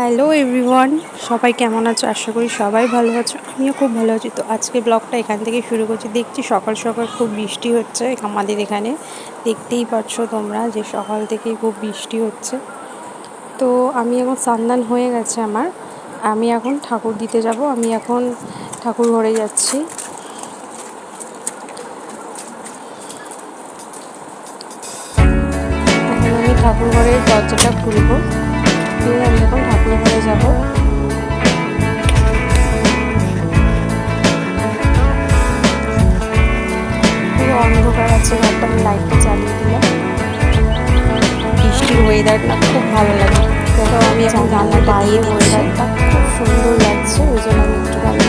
Hello everyone, সবাই কেমন আছো? আশা করি সবাই ভালো আছো, আমিও খুব ভালো আছি। তো আজকে ব্লগটা এখান থেকে শুরু করছি। দেখছি সকাল সকাল খুব বৃষ্টি হচ্ছে আমাদের এখানে। দেখতেই পাচ্ছ তোমরা যে সকাল থেকেই খুব বৃষ্টি হচ্ছে। তো আমি এখন সান্দান হয়ে গেছে আমার। আমি এখন ঠাকুর দিতে যাব। আমি এখন ঠাকুর ঘরে যাচ্ছি। এখন আমি ঠাকুর ঘরের দরজাটা খুলবো। অন্ধকার আছে ঘরটা আমি লাইটটা চালিয়ে দিলাম বৃষ্টির ওয়েদারটা খুব ভালো লাগে। দেখো আমি এখন জানলা বাইরে ওয়েদারটা খুব সুন্দর লাগছে ওই জন্য আমি একটুখানি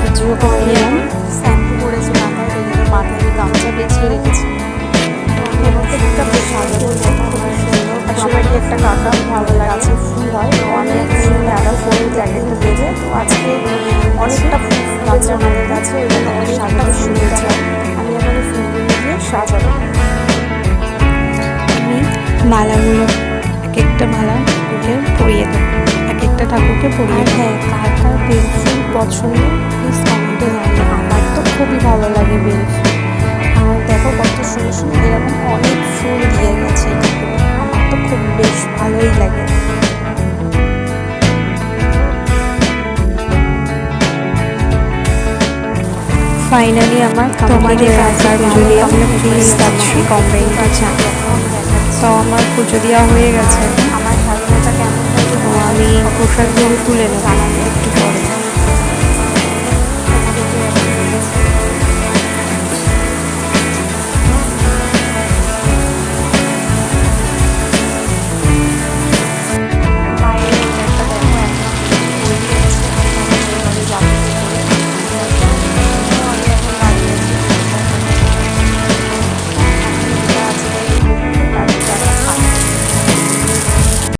ভিডিও করে নিলাম। শ্যাম্পু করেছি মাথায় জন্য মাথায় গামছা বেছিয়ে রেখেছি। প্রত্যেকটা সাজানো খুব সুন্দর একটা কাকা ভালো লাগছে ফুল হয় তো আমি এখন দাদা ফুল জ্যাকেটটা বেজে তো আজকে অনেকটা ফুল গাছ আমাদের কাছে ওই জন্য অনেক সাজানো মালাগুলো এক একটা মালা ঠাকুরকে পরিয়ে দেয় এক একটা ঠাকুরকে পরিয়ে হ্যাঁ কার কার পেন্সিল পছন্দ ফাইনালি আমার তোমাদের কাজ যদি আমরা প্লিজ তাড়াতাড়ি কমপ্লেনটা জানি তো আমার পুজো দেওয়া হয়ে গেছে। আমার ঠাকুরটা কেমন আমি প্রসাদগুলো তুলে নেব।